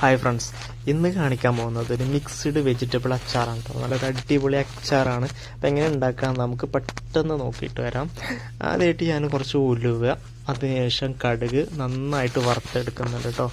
Hi friends ഇന്ന് കാണിക്കാൻ പോകുന്നത് ഒരു മിക്സ്ഡ് വെജിറ്റബിൾ അച്ചാറാണ് കേട്ടോ നല്ലൊരു അടിപൊളി അച്ചാറാണ്. അപ്പം എങ്ങനെ ഉണ്ടാക്കാം നമുക്ക് പെട്ടെന്ന് നോക്കിയിട്ട് വരാം. ആദ്യമായിട്ട് ഞാൻ കുറച്ച് ഉലുവ അതിനുശേഷം കടുക് നന്നായിട്ട് വറുത്തെടുക്കുന്നുണ്ട് കേട്ടോ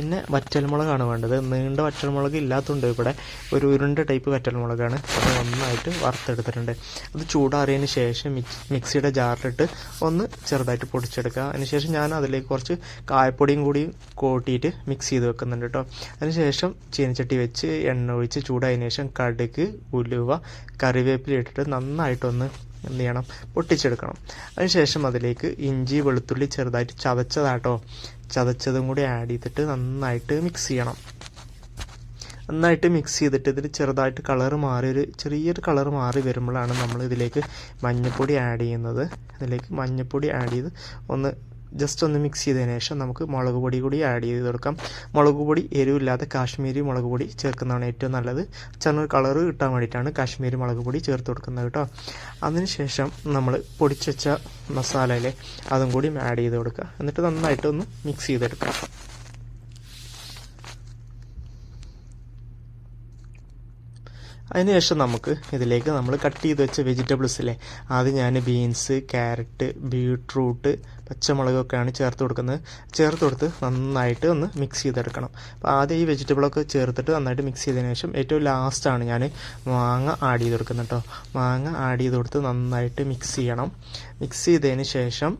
പിന്നെ വറ്റൽമുളകാണ് വേണ്ടത്. നീണ്ട വറ്റൽമുളക് ഇല്ലാത്തതുകൊണ്ട് ഇവിടെ ഒരു ഉരുണ്ട ടൈപ്പ് വറ്റൽമുളകാണ്. അത് നന്നായിട്ട് വറുത്തെടുത്തിട്ടുണ്ട്. അത് ചൂടാറിയതിന് ശേഷം മിക്സ് മിക്സിയുടെ ജാറിലിട്ട് ഒന്ന് ചെറുതായിട്ട് പൊടിച്ചെടുക്കുക. അതിനുശേഷം ഞാൻ അതിലേക്ക് കുറച്ച് കായപ്പൊടിയും കൂടി കൂട്ടിയിട്ട് മിക്സ് ചെയ്ത് വെക്കുന്നുണ്ട് കേട്ടോ അതിനുശേഷം ചീനച്ചട്ടി വെച്ച് എണ്ണ ഒഴിച്ച് ചൂടായതിനു ശേഷം കടുക് ഉലുവ കറിവേപ്പില ഇട്ടിട്ട് നന്നായിട്ടൊന്ന് എന്ത് ചെയ്യണം? പൊട്ടിച്ചെടുക്കണം. അതിനുശേഷം അതിലേക്ക് ഇഞ്ചി വെളുത്തുള്ളി ചെറുതായിട്ട് ചതച്ചതാട്ടോ. ചതച്ചതും കൂടി ആഡ് ചെയ്തിട്ട് നന്നായിട്ട് മിക്സ് ചെയ്യണം. നന്നായിട്ട് മിക്സ് ചെയ്തിട്ട് ഇതിൽ ചെറുതായിട്ട് കളർ മാറി ഒരു ചെറിയൊരു കളർ മാറി വരുമ്പോഴാണ് നമ്മൾ ഇതിലേക്ക് മഞ്ഞൾപ്പൊടി ആഡ് ചെയ്യുന്നത്. ഇതിലേക്ക് മഞ്ഞൾപ്പൊടി ആഡ് ചെയ്ത് ഒന്ന് ജസ്റ്റ് ഒന്ന് മിക്സ് ചെയ്തതിന് ശേഷം നമുക്ക് മുളക് പൊടി കൂടി ആഡ് ചെയ്ത് കൊടുക്കാം. മുളക് പൊടി എരിവില്ലാതെ കാശ്മീരി മുളക് പൊടി ചേർക്കുന്നതാണ് ഏറ്റവും നല്ലത്. ചെറിയ കളർ കിട്ടാൻ വേണ്ടിയിട്ടാണ് കാശ്മീരി മുളക് പൊടി ചേർത്ത് കൊടുക്കുന്നത് കേട്ടോ. അതിനുശേഷം നമ്മൾ പൊടിച്ചുവെച്ച മസാലയിലെ അതും കൂടി ആഡ് ചെയ്ത് കൊടുക്കുക. എന്നിട്ട് നന്നായിട്ടൊന്ന് മിക്സ് ചെയ്തെടുക്കാം. അതിനുശേഷം നമുക്ക് ഇതിലേക്ക് നമ്മൾ കട്ട് ചെയ്ത് വെച്ച വെജിറ്റബിൾസ് ഇല്ലേ? ആദ്യം ഞാൻ ബീൻസ് ക്യാരറ്റ് ബീട്രൂട്ട് പച്ചമുളകൊക്കെയാണ് ചേർത്ത് കൊടുക്കുന്നത്. ചേർത്ത് കൊടുത്ത് നന്നായിട്ട് ഒന്ന് മിക്സ് ചെയ്തെടുക്കണം. അപ്പോൾ ആദ്യം ഈ വെജിറ്റബിളൊക്കെ ചേർത്തിട്ട് നന്നായിട്ട് മിക്സ് ചെയ്തതിന് ശേഷം ഏറ്റവും ലാസ്റ്റാണ് ഞാൻ മാങ്ങ ആഡ് ചെയ്ത് കൊടുക്കുന്നത് കേട്ടോ മാങ്ങ ആഡ് ചെയ്ത് കൊടുത്ത് നന്നായിട്ട് മിക്സ് ചെയ്യണം. മിക്സ് ചെയ്തതിന് ശേഷം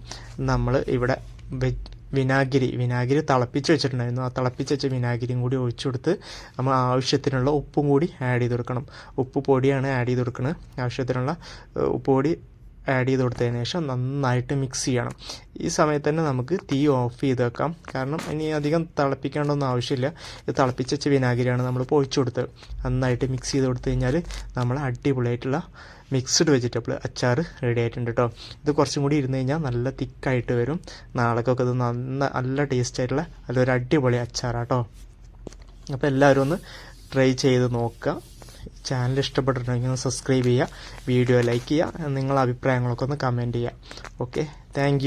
നമ്മൾ ഇവിടെ വെജ് വിനാഗിരി വിനാഗിരി തിളപ്പിച്ച് വെച്ചിട്ടുണ്ടായിരുന്നു. ആ തിളപ്പിച്ച് വെച്ച വിനാഗിരിയും കൂടി ഒഴിച്ചു കൊടുത്ത് നമ്മൾ ആവശ്യത്തിനുള്ള ഉപ്പും കൂടി ആഡ് ചെയ്ത് കൊടുക്കണം. ഉപ്പ് പൊടിയാണ് ആഡ് ചെയ്ത് കൊടുക്കുന്നത് ആവശ്യത്തിനുള്ള ഉപ്പ് പൊടി ആഡ് ചെയ്ത് കൊടുത്തതിന് ശേഷം നന്നായിട്ട് മിക്സ് ചെയ്യണം. ഈ സമയത്ത് തന്നെ നമുക്ക് തീ ഓഫ് ചെയ്ത് വെക്കാം. കാരണം ഇനി അധികം തിളപ്പിക്കേണ്ടൊന്നും ആവശ്യമില്ല. ഇത് തിളപ്പിച്ച വിനാഗിരിയാണ് നമ്മൾ പൊഴിച്ചു കൊടുത്തത്. നന്നായിട്ട് മിക്സ് ചെയ്ത് കൊടുത്തു കഴിഞ്ഞാൽ നമ്മൾ അടിപൊളിയായിട്ടുള്ള മിക്സ്ഡ് വെജിറ്റബിൾ അച്ചാർ റെഡി ആയിട്ടുണ്ട് കേട്ടോ ഇത് കുറച്ചും കൂടി ഇരുന്ന് കഴിഞ്ഞാൽ നല്ല തിക്കായിട്ട് വരും. നാളേക്കൊക്കെ ഇത് നന്ന നല്ല ടേസ്റ്റ് ആയിട്ടുള്ള നല്ലൊരു അടിപൊളി അച്ചാറാട്ടോ അപ്പോൾ എല്ലാവരും ഒന്ന് ട്രൈ ചെയ്ത് നോക്കുക ചാനൽ ഇഷ്ടപ്പെട്ടിട്ടുണ്ടെങ്കിൽ ഒന്ന് സബ്സ്ക്രൈബ് ചെയ്യുക വീഡിയോ ലൈക്ക് ചെയ്യുക നിങ്ങളുടെ അഭിപ്രായങ്ങളൊക്കെ ഒന്ന് കമന്റ് ചെയ്യുക. Okay thank